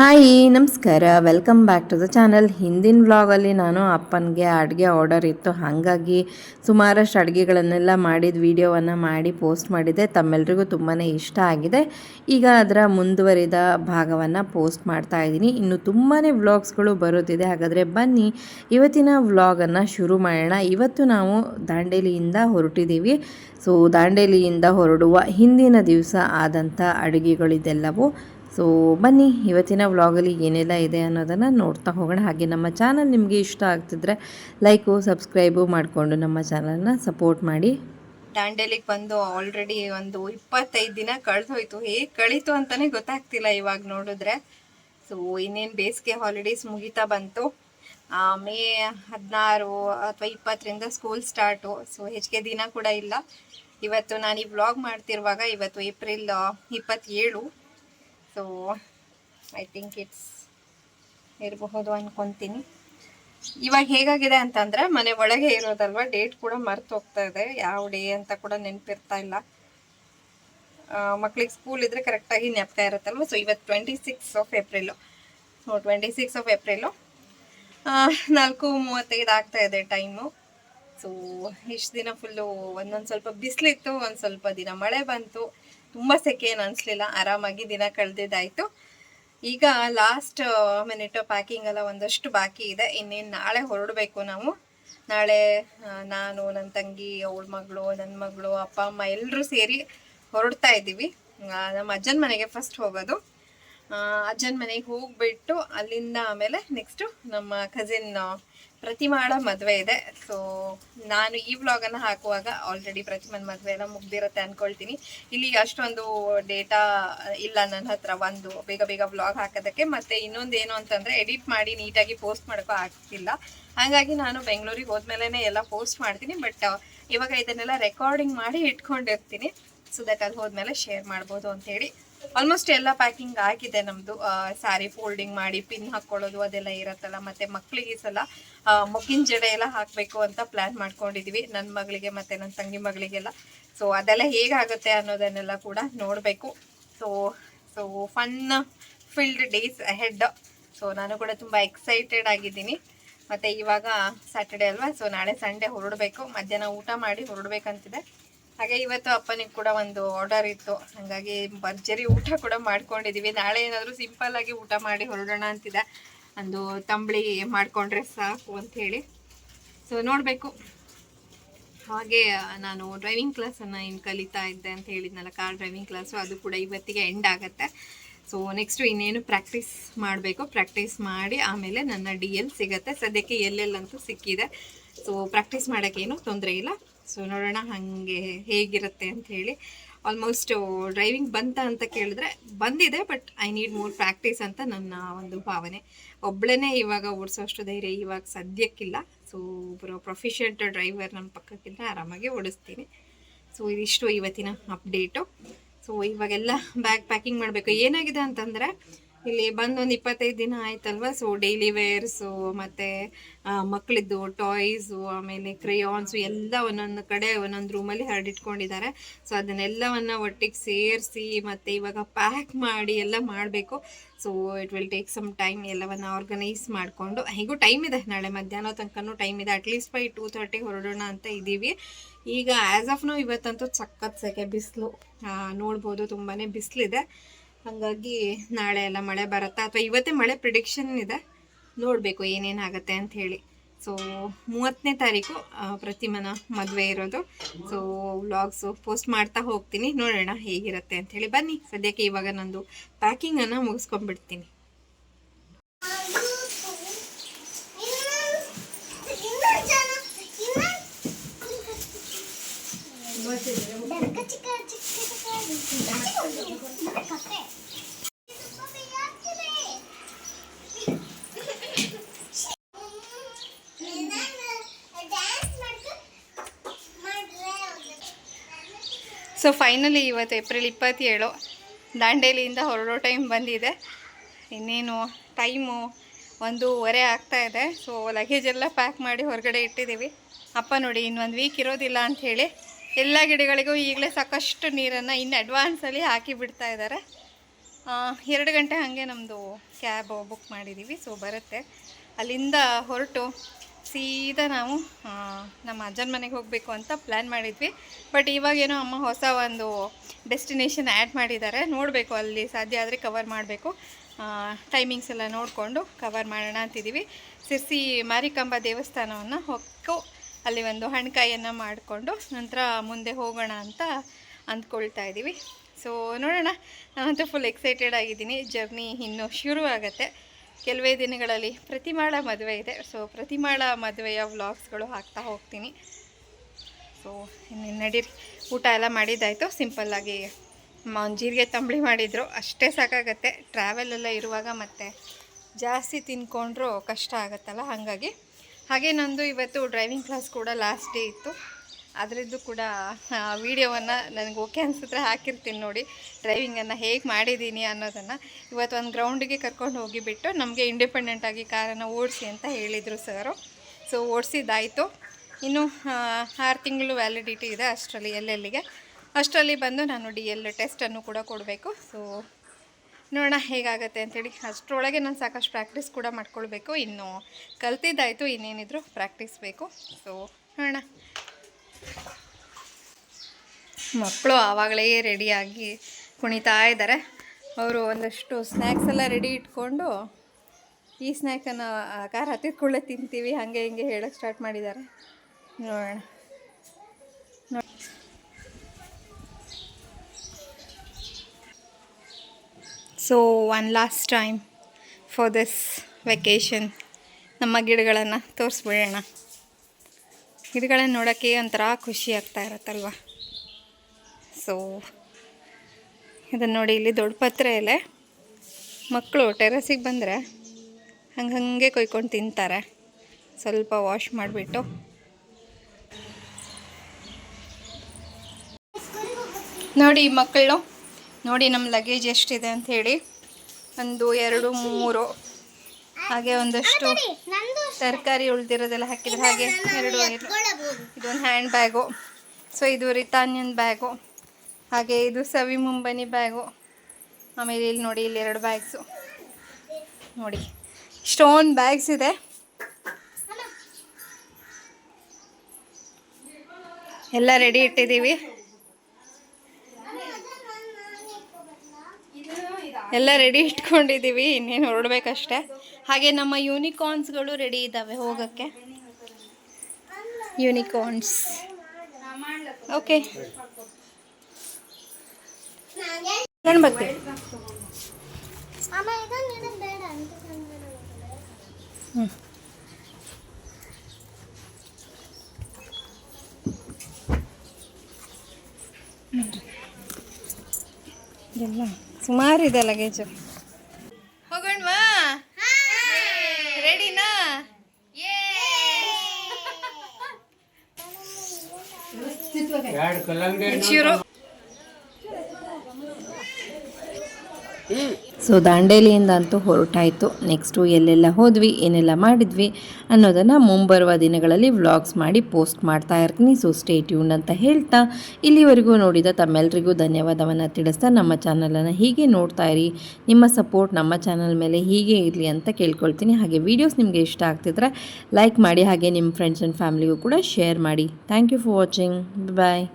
Hi, ನಮಸ್ಕಾರ. Welcome back to the channel ಹಿಂದಿನ ವ್ಲಾಗಲ್ಲಿ ನಾನು ಅಪ್ಪನಿಗೆ ಅಡುಗೆ ಆರ್ಡರ್ ಇತ್ತು. ಹಾಗಾಗಿ ಸುಮಾರಷ್ಟು ಅಡುಗೆಗಳನ್ನೆಲ್ಲ ಮಾಡಿದ ವೀಡಿಯೋವನ್ನು ಮಾಡಿ ಪೋಸ್ಟ್ ಮಾಡಿದೆ. ತಮ್ಮೆಲ್ಲರಿಗೂ ತುಂಬಾ ಇಷ್ಟ ಆಗಿದೆ. ಈಗ ಅದರ ಮುಂದುವರಿದ ಭಾಗವನ್ನು ಪೋಸ್ಟ್ ಮಾಡ್ತಾ ಇದ್ದೀನಿ. ಇನ್ನು ತುಂಬಾ ವ್ಲಾಗ್ಸ್ಗಳು ಬರುತ್ತಿದೆ. ಹಾಗಾದರೆ ಬನ್ನಿ, ಇವತ್ತಿನ ವ್ಲಾಗನ್ನು ಶುರು ಮಾಡೋಣ. ಇವತ್ತು ನಾವು ದಾಂಡೇಲಿಯಿಂದ ಹೊರಟಿದ್ದೀವಿ. ಸೊ ದಾಂಡೇಲಿಯಿಂದ ಹೊರಡುವ ಹಿಂದಿನ ದಿವಸ ಆದಂಥ ಅಡುಗೆಗಳಿದೆಲ್ಲವೂ ಸೊ ಬನ್ನಿ, ಇವತ್ತಿನ ವ್ಲಾಗಲ್ಲಿ ಏನೆಲ್ಲ ಇದೆ ಅನ್ನೋದನ್ನು ನೋಡ್ತಾ ಹೋಗೋಣ. ಹಾಗೆ ನಮ್ಮ ಚಾನಲ್ ನಿಮಗೆ ಇಷ್ಟ ಆಗ್ತಿದ್ರೆ ಲೈಕು, ಸಬ್ಸ್ಕ್ರೈಬು ಮಾಡಿಕೊಂಡು ನಮ್ಮ ಚಾನಲ್ನ ಸಪೋರ್ಟ್ ಮಾಡಿ. ದಾಂಡೇಲಿಗೆ ಬಂದು ಆಲ್ರೆಡಿ ಒಂದು ಇಪ್ಪತ್ತೈದು ದಿನ ಕಳೆದೋಯ್ತು. ಹೇಗೆ ಕಳೀತು ಅಂತಲೇ ಗೊತ್ತಾಗ್ತಿಲ್ಲ ಇವಾಗ ನೋಡಿದ್ರೆ. ಸೊ ಇನ್ನೇನು ಬೇಸಿಗೆ ಹಾಲಿಡೇಸ್ ಮುಗಿತಾ ಬಂತು. ಮೇ ಹದಿನಾರು ಅಥವಾ ಇಪ್ಪತ್ತರಿಂದ ಸ್ಕೂಲ್ ಸ್ಟಾರ್ಟು ಸೊ ಹೆಚ್ಚಿಗೆ ದಿನ ಕೂಡ ಇಲ್ಲ. ಇವತ್ತು ನಾನು ಈ ವ್ಲಾಗ್ ಮಾಡ್ತಿರುವಾಗ ಇವತ್ತು ಏಪ್ರಿಲ್ ಇಪ್ಪತ್ತೇಳು. ಸೊ ಐ ಥಿಂಕ್ ಇಟ್ಸ್ ಇರಬಹುದು ಅನ್ಕೊಂತೀನಿ ಇವಾಗ ಹೇಗಾಗಿದೆ ಅಂತಂದ್ರೆ ಮನೆ ಒಳಗೆ ಇರೋದಲ್ವಾ? ಡೇಟ್ ಕೂಡ ಮರ್ತು ಹೋಗ್ತಾ ಇದೆ. ಯಾವ ಡೇ ಅಂತ ಕೂಡ ನೆನಪಿರ್ತಾ ಇಲ್ಲ. ಮಕ್ಳಿಗೆ ಸ್ಕೂಲ್ ಇದ್ರೆ ಕರೆಕ್ಟಾಗಿ ನೆಪ್ತಾ ಇರುತ್ತಲ್ವ? ಸೊ ಇವತ್ತು twenty six of April so twenty six of April ನಾಲ್ಕು ಮೂವತ್ತೈದು ಆಗ್ತಾ ಇದೆ ಟೈಮು ಸೊ ಇಷ್ಟು ದಿನ ಫುಲ್ಲು ಒಂದೊಂದು ಸ್ವಲ್ಪ ಬಿಸಿಲಿತ್ತು, ಒಂದು ಸ್ವಲ್ಪ ದಿನ ಮಳೆ ಬಂತು. ತುಂಬ ಸೆಕೆ ಏನು ಅನಿಸ್ಲಿಲ್ಲ, ಆರಾಮಾಗಿ ದಿನ ಕಳೆದಿದ್ದಾಯಿತು. ಈಗ ಲಾಸ್ಟ್ ಮಿನಿಟ್ ಪ್ಯಾಕಿಂಗ್ ಎಲ್ಲ ಒಂದಷ್ಟು ಬಾಕಿ ಇದೆ. ಇನ್ನೇನು ನಾಳೆ ಹೊರಡಬೇಕು ನಾವು. ನಾಳೆ ನಾನು ನನ್ನ ತಂಗಿ, ಅವಳ ಮಗಳು ನನ್ನ ಮಗಳು, ಅಪ್ಪ, ಅಮ್ಮ ಎಲ್ಲರೂ ಸೇರಿ ಹೊರಡ್ತಾ ಇದ್ದೀವಿ. ನಮ್ಮ ಅಜ್ಜನ ಮನೆಗೆ ಫಸ್ಟ್ ಹೋಗೋದು. ಅಜ್ಜನ ಮನೆಗೆ ಹೋಗ್ಬಿಟ್ಟು ಅಲ್ಲಿಂದ ಆಮೇಲೆ ನೆಕ್ಸ್ಟು ನಮ್ಮ ಕಸಿನ್ ಪ್ರತಿಮಾಳ ಮದುವೆ ಇದೆ. ಸೊ ನಾನು ಈ ವ್ಲಾಗನ್ನು ಹಾಕುವಾಗ ಆಲ್ರೆಡಿ ಪ್ರತಿಮನ್ ಮದುವೆ ಎಲ್ಲ ಮುಗ್ದಿರುತ್ತೆ ಅಂದ್ಕೊಳ್ತೀನಿ ಇಲ್ಲಿ ಅಷ್ಟೊಂದು ಡೇಟಾ ಇಲ್ಲ ನನ್ನ ಹತ್ರ, ಒಂದು ಬೇಗ ಬೇಗ ವ್ಲಾಗ್ ಹಾಕೋದಕ್ಕೆ. ಮತ್ತೆ ಇನ್ನೊಂದು ಏನು ಅಂತಂದ್ರೆ ಎಡಿಟ್ ಮಾಡಿ ನೀಟಾಗಿ ಪೋಸ್ಟ್ ಮಾಡೋಕ್ಕೂ ಆಗ್ತಿಲ್ಲ. ಹಾಗಾಗಿ ನಾನು ಬೆಂಗಳೂರಿಗೆ ಹೋದ್ಮೇಲೆ ಎಲ್ಲ ಪೋಸ್ಟ್ ಮಾಡ್ತೀನಿ. ಬಟ್ ಇವಾಗ ಇದನ್ನೆಲ್ಲ ರೆಕಾರ್ಡಿಂಗ್ ಮಾಡಿ ಇಟ್ಕೊಂಡಿರ್ತೀನಿ. ಸೊ ದಟ್ ಅಲ್ಲಿ ಹೋದ್ಮೇಲೆ ಶೇರ್ ಮಾಡ್ಬೋದು ಅಂತ ಹೇಳಿ. ಆಲ್ಮೋಸ್ಟ್ ಎಲ್ಲ ಪ್ಯಾಕಿಂಗ್ ಆಗಿದೆ ನಮ್ದು. ಸ್ಯಾರಿ ಫೋಲ್ಡಿಂಗ್ ಮಾಡಿ ಪಿನ್ ಹಾಕೊಳ್ಳೋದು ಅದೆಲ್ಲ ಇರತ್ತಲ್ಲ, ಮತ್ತೆ ಮಕ್ಕಳಿಗೆ ಸಲ ಮಗ್ಗಿನ ಜಡೆ ಎಲ್ಲ ಹಾಕಬೇಕು ಅಂತ ಪ್ಲಾನ್ ಮಾಡ್ಕೊಂಡಿದೀವಿ. ನನ್ನ ಮಗಳಿಗೆ ಮತ್ತೆ ನನ್ನ ತಂಗಿ ಮಗಳಿಗೆಲ್ಲ. ಸೊ ಅದೆಲ್ಲ ಹೇಗಾಗುತ್ತೆ ಅನ್ನೋದನ್ನೆಲ್ಲ ಕೂಡ ನೋಡಬೇಕು. So so fun filled days had so ನಾನು ಕೂಡ ತುಂಬ ಎಕ್ಸೈಟೆಡ್ ಆಗಿದ್ದೀನಿ. ಮತ್ತೆ ಇವಾಗ ಸ್ಯಾಟರ್ಡೆ ಅಲ್ವಾ? ಸೊ ನಾಳೆ ಸಂಡೇ ಹೊರಡಬೇಕು. ಮಧ್ಯಾಹ್ನ ಊಟ ಮಾಡಿ ಹೊರಡ್ಬೇಕಂತಿದೆ. ಹಾಗೆ ಇವತ್ತು ಅಪ್ಪನಿಗೆ ಕೂಡ ಒಂದು ಆರ್ಡರ್ ಇತ್ತು. ಹಾಗಾಗಿ ಭರ್ಜರಿ ಊಟ ಕೂಡ ಮಾಡ್ಕೊಂಡಿದೀವಿ. ನಾಳೆ ಏನಾದರೂ ಸಿಂಪಲ್ ಆಗಿ ಊಟ ಮಾಡಿ ಹೊರಡೋಣ ಅಂತಿದೆ. ಒಂದು ತಂಬಳಿ ಮಾಡ್ಕೊಂಡ್ರೆ ಸಾಕು ಅಂತ ಹೇಳಿ. ಸೊ ನೋಡಬೇಕು. ಹಾಗೆ ನಾನು ಡ್ರೈವಿಂಗ್ ಕ್ಲಾಸನ್ನು ಇನ್ನು ಕಲಿತಾ ಇದ್ದೆ ಅಂತ ಹೇಳಿದ್ನಲ್ಲ ಕಾರ್ ಡ್ರೈವಿಂಗ್ ಕ್ಲಾಸು ಅದು ಕೂಡ ಇವತ್ತಿಗೆ ಎಂಡ್ ಆಗುತ್ತೆ. ಸೊ ನೆಕ್ಸ್ಟು ಇನ್ನೇನು ಪ್ರಾಕ್ಟೀಸ್ ಮಾಡಬೇಕು? ಪ್ರಾಕ್ಟೀಸ್ ಮಾಡಿ ಆಮೇಲೆ ನನ್ನ ಡಿ ಎಲ್ ಸಿಗುತ್ತೆ. ಸದ್ಯಕ್ಕೆ ಎಲ್ಲೆಲ್ಲಂತೂ ಸಿಕ್ಕಿದೆ. ಸೊ ಪ್ರಾಕ್ಟೀಸ್ ಮಾಡೋಕ್ಕೇನು ತೊಂದರೆ ಇಲ್ಲ. ಸೊ ನೋಡೋಣ ಹಾಗೆ ಹೇಗಿರುತ್ತೆ ಅಂತ ಹೇಳಿ. ಆಲ್ಮೋಸ್ಟ್ ಡ್ರೈವಿಂಗ್ ಬಂತ ಅಂತ ಕೇಳಿದ್ರೆ ಬಂದಿದೆ but I need more practice ಅಂತ ನನ್ನ ಒಂದು ಭಾವನೆ. ಒಬ್ಬಳೇ ಇವಾಗ ಓಡಿಸೋಷ್ಟು ಧೈರ್ಯ ಇವಾಗ ಸದ್ಯಕ್ಕಿಲ್ಲ. ಸೊ ಒಬ್ಬರು ಪ್ರೊಫಿಷಿಯಂಟ್ ಡ್ರೈವರ್ ನಮ್ಮ ಪಕ್ಕಕ್ಕಿಂತ ಆರಾಮಾಗಿ ಓಡಿಸ್ತೀನಿ. ಸೊ ಇದಿಷ್ಟು ಇವತ್ತಿನ ಅಪ್ಡೇಟು ಸೊ ಇವಾಗೆಲ್ಲ ಬ್ಯಾಗ್ ಪ್ಯಾಕಿಂಗ್ ಮಾಡಬೇಕು. ಏನಾಗಿದೆ ಅಂತಂದರೆ ಇಲ್ಲಿ ಬಂದು ಒಂದು ಇಪ್ಪತ್ತೈದು ದಿನ ಆಯ್ತಲ್ವಾ? ಸೊ ಡೈಲಿ ವೇರ್ಸು ಮತ್ತು ಮಕ್ಕಳಿದ್ದು ಟಾಯ್ಸು ಆಮೇಲೆ ಕ್ರೇಯಾನ್ಸು ಎಲ್ಲ ಒಂದೊಂದು ಕಡೆ ಒಂದೊಂದು ರೂಮಲ್ಲಿ ಹರಡಿಟ್ಕೊಂಡಿದ್ದಾರೆ ಸೊ ಅದನ್ನೆಲ್ಲವನ್ನು ಒಟ್ಟಿಗೆ ಸೇರಿಸಿ ಮತ್ತು ಇವಾಗ ಪ್ಯಾಕ್ ಮಾಡಿ ಎಲ್ಲ ಮಾಡಬೇಕು. So it will take some time ಎಲ್ಲವನ್ನು ಆರ್ಗನೈಸ್ ಮಾಡಿಕೊಂಡು. ಹೇಗೂ ಟೈಮ್ ಇದೆ. ನಾಳೆ ಮಧ್ಯಾಹ್ನ ತನಕನೂ ಟೈಮ್ ಇದೆ. ಅಟ್ಲೀಸ್ಟ್ ಬೈ ಟೂ ತರ್ಟಿ ಹೊರಡೋಣ ಅಂತ ಇದ್ದೀವಿ. ಈಗ ಆ್ಯಸ್ ಆಫ್ ನೋ ಇವತ್ತಂತೂ ಸಖತ್ ಸೆಕೆ ಬಿಸಿಲು. ನೋಡ್ಬೋದು ತುಂಬಾ ಬಿಸಿಲಿದೆ. ಹಾಗಾಗಿ ನಾಳೆ ಎಲ್ಲ ಮಳೆ ಬರುತ್ತಾ ಅಥವಾ ಇವತ್ತೇ ಮಳೆ ಪ್ರಿಡಿಕ್ಷನ್ ಇದೆ ನೋಡಬೇಕು ಏನೇನಾಗತ್ತೆ ಅಂತ ಹೇಳಿ ಸೊ ಮೂವತ್ತನೇ ತಾರೀಕು ಪ್ರತಿಮನ ಮದುವೆ ಇರೋದು ಸೊ ವ್ಲಾಗ್ಸು ಪೋಸ್ಟ್ ಮಾಡ್ತಾ ಹೋಗ್ತೀನಿ ನೋಡೋಣ ಹೇಗಿರುತ್ತೆ ಅಂತ ಹೇಳಿ ಬನ್ನಿ ಸದ್ಯಕ್ಕೆ ಇವಾಗ ನಂದು ಪ್ಯಾಕಿಂಗನ್ನು ಮುಗಿಸ್ಕೊಂಡ್ಬಿಡ್ತೀನಿ ಸೊ ಫೈನಲಿ ಇವತ್ತು ಏಪ್ರಿಲ್ ಇಪ್ಪತ್ತೇಳು, ದಾಂಡೇಲಿಯಿಂದ ಹೊರಡೋ ಟೈಮ್ ಬಂದಿದೆ. ಇನ್ನೇನು ಟೈಮು ಒಂದೂವರೆ ಆಗ್ತಾ ಇದೆ. ಸೊ ಲಗೇಜ್ ಎಲ್ಲ ಪ್ಯಾಕ್ ಮಾಡಿ ಹೊರಗಡೆ ಇಟ್ಟಿದ್ದೀವಿ. ಅಪ್ಪ ನೋಡಿ, ಇನ್ನೊಂದು ವೀಕ್ ಇರೋದಿಲ್ಲ ಅಂಥೇಳಿ ಎಲ್ಲ ಗಿಡಗಳಿಗೂ ಈಗಲೇ ಸಾಕಷ್ಟು ನೀರನ್ನು ಇನ್ನು ಅಡ್ವಾನ್ಸಲ್ಲಿ ಹಾಕಿ ಬಿಡ್ತಾ ಇದ್ದಾರೆ. ಎರಡು ಗಂಟೆ ಹಾಗೆ ನಮ್ಮದು ಕ್ಯಾಬ್ ಬುಕ್ ಮಾಡಿದ್ದೀವಿ. ಸೊ ಬರುತ್ತೆ. ಅಲ್ಲಿಂದ ಹೊರಟು ಸೀದಾ ನಾವು ನಮ್ಮ ಅಜ್ಜನ ಮನೆಗೆ ಹೋಗಬೇಕು ಅಂತ ಪ್ಲ್ಯಾನ್ ಮಾಡಿದ್ವಿ. ಬಟ್ ಇವಾಗೇನೋ ಅಮ್ಮ ಹೊಸ ಒಂದು ಡೆಸ್ಟಿನೇಷನ್ ಆ್ಯಡ್ ಮಾಡಿದ್ದಾರೆ. ನೋಡಬೇಕು ಅಲ್ಲಿ ಸಾಧ್ಯ ಆದರೆ ಕವರ್ ಮಾಡಬೇಕು. ಟೈಮಿಂಗ್ಸ್ ಎಲ್ಲ ನೋಡಿಕೊಂಡು ಕವರ್ ಮಾಡೋಣ ಅಂತಿದ್ದೀವಿ ಸಿರ್ಸಿ ಮಾರಿಕಾಂಬ ದೇವಸ್ಥಾನವನ್ನು ಹೊಕ್ಕು ಅಲ್ಲಿ ಒಂದು ಹಣ್ಕಾಯಿಯನ್ನು ಮಾಡಿಕೊಂಡು ನಂತರ ಮುಂದೆ ಹೋಗೋಣ ಅಂತ ಅಂದ್ಕೊಳ್ತಾ ಇದ್ದೀವಿ ಸೊ ನೋಡೋಣ. ನಾನಂತೂ ಫುಲ್ ಎಕ್ಸೈಟೆಡ್ ಆಗಿದ್ದೀನಿ. ಜರ್ನಿ ಇನ್ನೂ ಶುರು ಆಗುತ್ತೆ ಕೆಲವೇ ದಿನಗಳಲ್ಲಿ ಪ್ರತಿಮಾಳ ಮದುವೆ ಇದೆ. ಸೊ ಪ್ರತಿಮಾಳ ಮದುವೆಯ ವ್ಲಾಗ್ಸ್ಗಳು ಹಾಕ್ತಾ ಹೋಗ್ತೀನಿ. ಸೊ ಇನ್ನೇನು ನಡೀರಿ. ಊಟ ಎಲ್ಲ ಮಾಡಿದ್ದಾಯಿತು. ಸಿಂಪಲ್ಲಾಗಿ ಜೀರಿಗೆ ತಂಬಳಿ ಮಾಡಿದರು. ಅಷ್ಟೇ ಸಾಕಾಗತ್ತೆ. ಟ್ರಾವೆಲ್ ಎಲ್ಲ ಇರುವಾಗ ಮತ್ತೆ ಜಾಸ್ತಿ ತಿನ್ಕೊಂಡ್ರೂ ಕಷ್ಟ ಆಗುತ್ತಲ್ಲ? ಹಾಗಾಗಿ ಹಾಗೆ ನಂದು ಇವತ್ತು ಡ್ರೈವಿಂಗ್ ಕ್ಲಾಸ್ ಕೂಡ ಲಾಸ್ಟ್ ಡೇ ಇತ್ತು. ಅದರದ್ದು ಕೂಡ ವೀಡಿಯೋವನ್ನು ನನಗೆ ಓಕೆ ಅನ್ಸುತ್ತೆ ಹಾಕಿರ್ತೀನಿ ನೋಡಿ. ಡ್ರೈವಿಂಗನ್ನು ಹೇಗೆ ಮಾಡಿದ್ದೀನಿ ಅನ್ನೋದನ್ನು ಇವತ್ತು ಒಂದು ಗ್ರೌಂಡಿಗೆ ಕರ್ಕೊಂಡು ಹೋಗಿಬಿಟ್ಟು ನಮಗೆ ಇಂಡಿಪೆಂಡೆಂಟಾಗಿ ಕಾರನ್ನು ಓಡಿಸಿ ಅಂತ ಹೇಳಿದರು ಸರು. ಸೊ ಓಡಿಸಿದ್ದಾಯಿತು. ಇನ್ನು ಆರು ತಿಂಗಳು ವ್ಯಾಲಿಡಿಟಿ ಇದೆ ಅಷ್ಟರಲ್ಲಿ, ಎಲ್ಲೆಲ್ಲಿಗೆ? ಅಷ್ಟರಲ್ಲಿ ಬಂದು ನಾನು ಡಿ ಎಲ್ ಟೆಸ್ಟನ್ನು ಕೂಡ ಕೊಡಬೇಕು. ಸೊ ನೋಡೋಣ ಹೇಗಾಗತ್ತೆ ಅಂಥೇಳಿ ಅಷ್ಟರೊಳಗೆ ನಾನು ಸಾಕಷ್ಟು ಪ್ರಾಕ್ಟೀಸ್ ಕೂಡ ಮಾಡ್ಕೊಳ್ಬೇಕು. ಇನ್ನು ಕಲ್ತಿದ್ದಾಯಿತು, ಇನ್ನೇನಿದ್ರು ಪ್ರಾಕ್ಟೀಸ್ ಬೇಕು. ಸೊ ನೋಡೋಣ. ಮಕ್ಕಳು ಆವಾಗಲೇ ರೆಡಿಯಾಗಿ ಕುಣಿತಾ ಇದ್ದಾರೆ. ಅವರು ಒಂದಷ್ಟು ಸ್ನ್ಯಾಕ್ಸ್ ಎಲ್ಲ ರೆಡಿ ಇಟ್ಕೊಂಡು ಈ ಸ್ನ್ಯಾಕನ್ನು ಕಾರ್ ಹತ್ತಿದ್ಕೊಳ್ಳೆ ತಿಂತೀವಿ. ಹಾಗೆ ಹಿಂಗೆ ಹೇಳೋಕ್ಕೆ ಸ್ಟಾರ್ಟ್ ಮಾಡಿದ್ದಾರೆ. ನೋಡೋಣ. So one last time for this vacation ನಮ್ಮ ಗಿಡಗಳನ್ನು ತೋರಿಸ್ಬಿಡೋಣ. ಗಿಡಗಳನ್ನು ನೋಡೋಕ್ಕೆ ಒಂಥರ ಖುಷಿ ಆಗ್ತಾ ಇರತ್ತಲ್ವ? ಸೊ ಇದನ್ನು ನೋಡಿ ಇಲ್ಲಿ ದೊಡ್ಡ ಪತ್ರೆ ಎಲೆ. ಮಕ್ಕಳು ಟೆರಸಿಗೆ ಬಂದರೆ ಹಂಗೆ ಹಾಗೆ ಕೊಯ್ಕೊಂಡು ತಿಂತಾರೆ. ಸ್ವಲ್ಪ ವಾಶ್ ಮಾಡಿಬಿಟ್ಟು. ನೋಡಿ ಮಕ್ಕಳು. ನೋಡಿ ನಮ್ಮ ಲಗೇಜ್ ಎಷ್ಟಿದೆ ಅಂತ ಹೇಳಿ. ಒಂದು, ಎರಡು, ಮೂರು. ಹಾಗೆ ಒಂದಷ್ಟು ತರಕಾರಿ ಉಳಿದಿರೋದೆಲ್ಲ ಹಾಕಿದ್ರೆ ಹಾಗೆ ಎರಡು ಇದು ಇದೊಂದು ಹ್ಯಾಂಡ್ ಬ್ಯಾಗು ಸೊ ಇದು ರಿತಾನ್ಯನ್ ಬ್ಯಾಗು ಹಾಗೆ ಇದು ಸವಿ ಮುಂಬನಿ ಬ್ಯಾಗು ಆಮೇಲೆ ಇಲ್ಲಿ ನೋಡಿ ಇಲ್ಲಿ ಎರಡು ಬ್ಯಾಗ್ಸು ನೋಡಿ ಸ್ಟೋನ್ ಬ್ಯಾಗ್ಸ್ ಇದೆ. ಎಲ್ಲ ರೆಡಿ ಇಟ್ಟಿದ್ದೀವಿ. ಎಲ್ಲ ರೆಡಿ ಇಟ್ಕೊಂಡಿದ್ದೀವಿ. ಇನ್ನೇನು ಹೊರಡ್ಬೇಕಷ್ಟೆ. ಹಾಗೆ ನಮ್ಮ ಯೂನಿಕಾರ್ನ್ಸ್ಗಳು ರೆಡಿ ಇದ್ದಾವೆ ಹೋಗೋಕ್ಕೆ. ಯೂನಿಕಾರ್ನ್ಸ್ ಓಕೆ ಗಣಪತಿ ಹ್ಞೂ ಎಲ್ಲ ಸುಮಾರು ಇದೆ ಲಗೇಜು ಶುರು ಸೊ ದಾಂಡೇಲಿಯಿಂದ ಅಂತೂ ಹೊರಟಾಯಿತು. ನೆಕ್ಸ್ಟು ಎಲ್ಲೆಲ್ಲ ಹೋದ್ವಿ, ಏನೆಲ್ಲ ಮಾಡಿದ್ವಿ ಅನ್ನೋದನ್ನು ಮುಂಬರುವ ದಿನಗಳಲ್ಲಿ ವ್ಲಾಗ್ಸ್ ಮಾಡಿ ಪೋಸ್ಟ್ ಮಾಡ್ತಾ ಇರ್ತೀನಿ. ಸೊ ಸ್ಟೇ ಟ್ಯೂನ್ ಅಂತ ಹೇಳ್ತಾ ಇಲ್ಲಿವರೆಗೂ ನೋಡಿದ ತಮ್ಮೆಲ್ಲರಿಗೂ ಧನ್ಯವಾದವನ್ನು ತಿಳಿಸ್ತಾ ನಮ್ಮ ಚಾನಲನ್ನು ಹೀಗೆ ನೋಡ್ತಾ ಇರಿ. ನಿಮ್ಮ ಸಪೋರ್ಟ್ ನಮ್ಮ ಚಾನಲ್ ಮೇಲೆ ಹೀಗೆ ಇರಲಿ ಅಂತ ಕೇಳ್ಕೊಳ್ತೀನಿ. ಹಾಗೆ ವೀಡಿಯೋಸ್ ನಿಮಗೆ ಇಷ್ಟ ಆಗ್ತಿದ್ರೆ ಲೈಕ್ ಮಾಡಿ, ಹಾಗೆ ನಿಮ್ಮ ಫ್ರೆಂಡ್ಸ್ ಆ್ಯಂಡ್ ಫ್ಯಾಮಿಲಿಗೂ ಕೂಡ ಶೇರ್ ಮಾಡಿ. Thank you for watching bye